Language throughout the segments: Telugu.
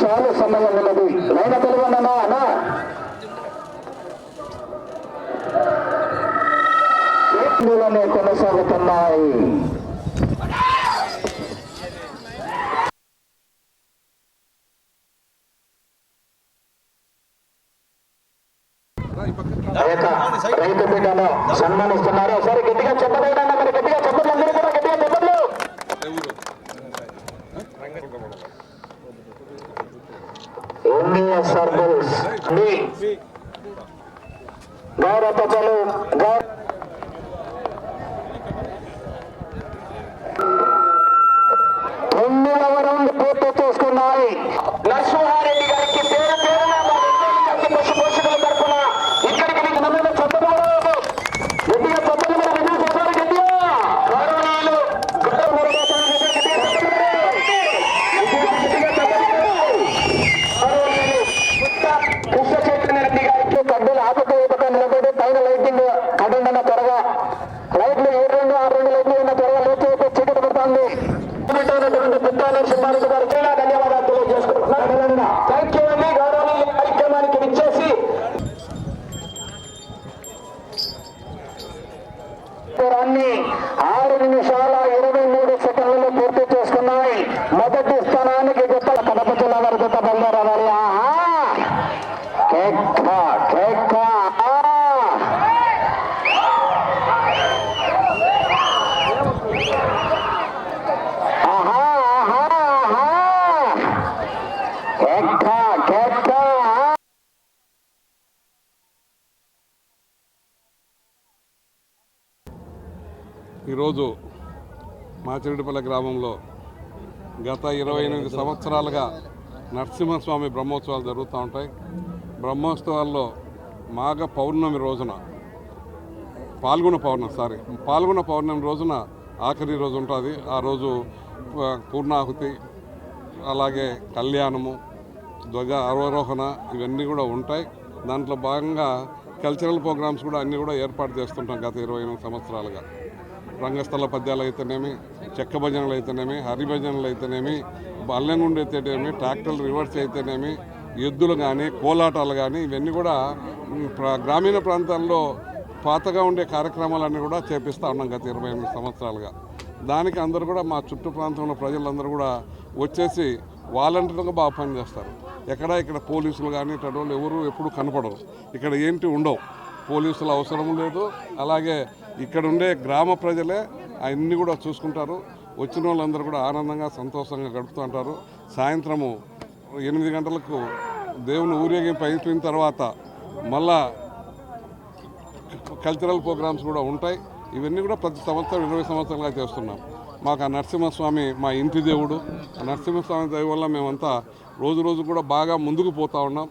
చాలా సమయం ఉన్నది లైన తెలుగున్నా అన్నా ఏప్రిల్లోనే కొనసాగుతున్నాయి. రైతు బిడ్డను సన్మానిస్తున్నారు? ఒకసారి గట్టిగా చెప్పలేదా మరి గట్టిగా చెప్పండి సర్కిల్స్ గౌరవ ప్రజలు గౌరవ తొమ్మిదవ రౌండ్ పూర్తి చేసుకున్నాయి. నరసింహారెడ్డి ఉన్నటువంటి పుట్టాల సుబ్బారెడ్డి గారికి ధన్యవాదాలు తెలియజేసుకుంటున్నాను థ్యాంక్ యూ అండి గౌరవనీయులు కార్యక్రమానికి విచ్చేసి ఆరు నిమిషాలు ఈరోజు మాచిరెడ్డిపల్లి గ్రామంలో గత ఇరవై ఎనిమిది సంవత్సరాలుగా నరసింహస్వామి బ్రహ్మోత్సవాలు జరుగుతూ ఉంటాయి. బ్రహ్మోత్సవాల్లో మాఘ పౌర్ణమి రోజున పాల్గొన పౌర్ణమి సారీ పాల్గొన పౌర్ణమి రోజున ఆఖరి రోజు ఉంటుంది. ఆ రోజు పూర్ణాహుతి అలాగే కళ్యాణము ధ్వజ అవరోహణ ఇవన్నీ కూడా ఉంటాయి. దాంట్లో భాగంగా కల్చరల్ ప్రోగ్రామ్స్ కూడా అన్నీ కూడా ఏర్పాటు చేస్తుంటాం గత ఇరవై ఎనిమిది సంవత్సరాలుగా. రంగస్థల పద్యాలు అయితేనేమి చెక్క భజనలు అయితేనేమి హరిభజనలు అయితేనేమి బల్లెంగుండి అయితేనేమి ట్రాక్టర్లు రివర్స్ అయితేనేమి ఎద్దులు కానీ కోలాటాలు కానీ ఇవన్నీ కూడా గ్రామీణ ప్రాంతాల్లో పాతగా ఉండే కార్యక్రమాలన్నీ కూడా చేపిస్తూ ఉన్నాం గత ఇరవై ఎనిమిది సంవత్సరాలుగా. దానికి అందరూ కూడా మా చుట్టూ ప్రాంతంలో ప్రజలందరూ కూడా వచ్చేసి వాలంటీర్గా బాగా పనిచేస్తారు. ఎక్కడ ఇక్కడ పోలీసులు కానీ ఇటువంటి వాళ్ళు ఎవరు ఎప్పుడు కనపడరు. ఇక్కడ ఏంటి ఉండవు. పోలీసుల అవసరం లేదు. అలాగే ఇక్కడ ఉండే గ్రామ ప్రజలే అన్నీ కూడా చూసుకుంటారు. వచ్చిన వాళ్ళందరూ కూడా ఆనందంగా సంతోషంగా గడుపుతూ ఉంటారు. సాయంత్రము ఎనిమిది గంటలకు దేవుని ఊరేగింపు అయిపోయిన తర్వాత మళ్ళా కల్చరల్ ప్రోగ్రామ్స్ కూడా ఉంటాయి. ఇవన్నీ కూడా ప్రతి సంవత్సరం ఇరవై సంవత్సరాలుగా చేస్తున్నాం. మాకు ఆ నరసింహస్వామి మా ఇంటి దేవుడు. ఆ నరసింహస్వామి దయ వల్ల మేమంతా రోజు రోజు కూడా బాగా ముందుకు పోతా ఉన్నాం.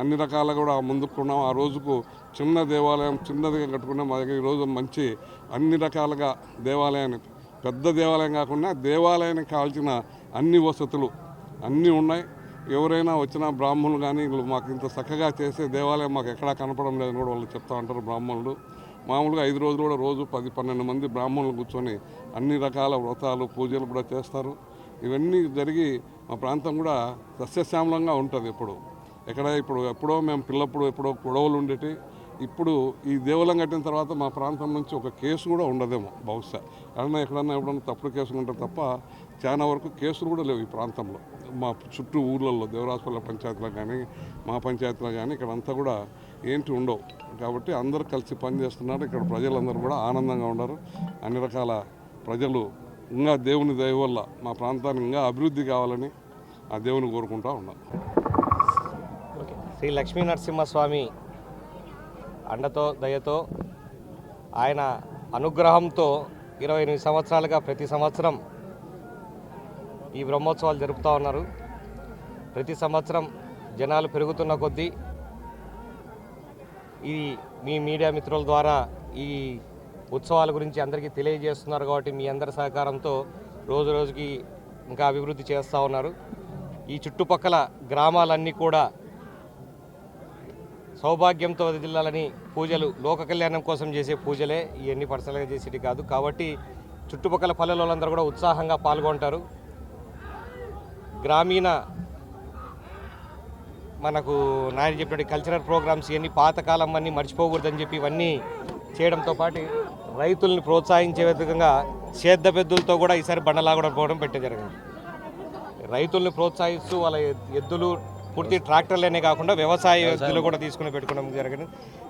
అన్ని రకాలుగా కూడా ముందుకున్నాం ఆ రోజుకు చిన్న దేవాలయం చిన్నదిగా కట్టుకున్నాం. మా దగ్గర ఈరోజు మంచి అన్ని రకాలుగా దేవాలయాన్ని పెద్ద దేవాలయం కాకుండా దేవాలయానికి కావాల్సిన అన్ని వసతులు అన్నీ ఉన్నాయి. ఎవరైనా వచ్చిన బ్రాహ్మణులు కానీ వీళ్ళు మాకు ఇంత చక్కగా చేసే దేవాలయం మాకు ఎక్కడా కనపడం లేదని కూడా వాళ్ళు చెప్తా ఉంటారు బ్రాహ్మణులు. మామూలుగా ఐదు రోజులు కూడా రోజు పది పన్నెండు మంది బ్రాహ్మణులు కూర్చొని అన్ని రకాల వ్రతాలు పూజలు కూడా చేస్తారు. ఇవన్నీ జరిగి మా ప్రాంతం కూడా సస్యశ్యామలంగా ఉంటుంది ఇప్పుడు ఎక్కడ ఇప్పుడు ఎప్పుడో మేము పిల్లప్పుడు ఎప్పుడో గొడవలు ఉండేటి ఇప్పుడు ఈ దేవాలయం కట్టిన తర్వాత మా ప్రాంతం నుంచి ఒక కేసు కూడా ఉండదేమో బహుశా. ఏమన్నా ఎక్కడన్నా ఎప్పుడన్నా తప్పుడు కేసులు ఉంటాయి తప్ప చాలా వరకు కేసులు కూడా లేవు ఈ ప్రాంతంలో. మా చుట్టూ ఊర్లలో దేవరాజపల్లి పంచాయతీలో కానీ మా పంచాయతీలో కానీ ఇక్కడ అంతా కూడా ఏంటి ఉండవు. కాబట్టి అందరూ కలిసి పనిచేస్తున్నారు ఇక్కడ ప్రజలందరూ కూడా ఆనందంగా ఉన్నారు. అన్ని రకాల ప్రజలు ఇంకా దేవుని దయ వల్ల మా ప్రాంతానికి ఇంకా అభివృద్ధి కావాలని ఆ దేవుని కోరుకుంటా ఉన్నాం. శ్రీ లక్ష్మీ నరసింహస్వామి అండతో దయతో ఆయన అనుగ్రహంతో ఇరవై ఎనిమిది సంవత్సరాలుగా ప్రతి సంవత్సరం ఈ బ్రహ్మోత్సవాలు జరుపుతూ ఉన్నారు. ప్రతి సంవత్సరం జనాలు పెరుగుతున్న కొద్దీ ఈ మీ మీడియా మిత్రుల ద్వారా ఈ ఉత్సవాల గురించి అందరికీ తెలియజేస్తున్నారు కాబట్టి మీ అందరి సహకారంతో రోజు రోజుకి ఇంకా అభివృద్ధి చేస్తూ ఉన్నారు. ఈ చుట్టుపక్కల గ్రామాలన్నీ కూడా సౌభాగ్యంతో వదిలాలని పూజలు లోక కళ్యాణం కోసం చేసే పూజలే ఇవన్నీ పర్సనల్గా చేసేటి కాదు. కాబట్టి చుట్టుపక్కల పల్లెల వాళ్ళందరూ కూడా ఉత్సాహంగా పాల్గొంటారు. గ్రామీణ మనకు నాయన చెప్పినట్టు కల్చరల్ ప్రోగ్రామ్స్ ఇవన్నీ పాతకాలం అన్నీ మర్చిపోకూడదని చెప్పి ఇవన్నీ చేయడంతో పాటు రైతుల్ని ప్రోత్సహించే విధంగా సేద్ద పెద్దులతో కూడా ఈసారి బండలాగడం పోవడం పెట్టే జరిగింది. రైతుల్ని ప్రోత్సహిస్తూ వాళ్ళ ఎద్దులు పూర్తి ట్రాక్టర్లనే కాకుండా వ్యవసాయ ఎద్దులు కూడా తీసుకుని పెట్టుకోవడం జరిగింది.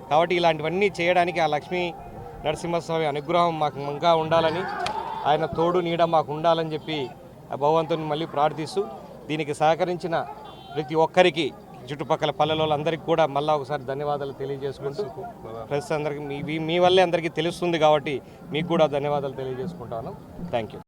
కాబట్టి ఇలాంటివన్నీ చేయడానికి ఆ లక్ష్మీ నరసింహస్వామి అనుగ్రహం మాకు ఇంకా ఉండాలని ఆయన తోడు నీడ మాకు ఉండాలని చెప్పి ఆ భగవంతుని మళ్ళీ ప్రార్థిస్తూ దీనికి సహకరించిన ప్రతి ఒక్కరికి చుట్టుపక్కల పల్లెలందరికీ కూడా మళ్ళీ ఒకసారి ధన్యవాదాలు తెలియజేసుకుంటూ ప్రెస్ అందరికీ మీ మీ- మీ వల్లే అందరికీ తెలుస్తుంది కాబట్టి మీకు కూడా ధన్యవాదాలు తెలియజేసుకుంటాను. Thank you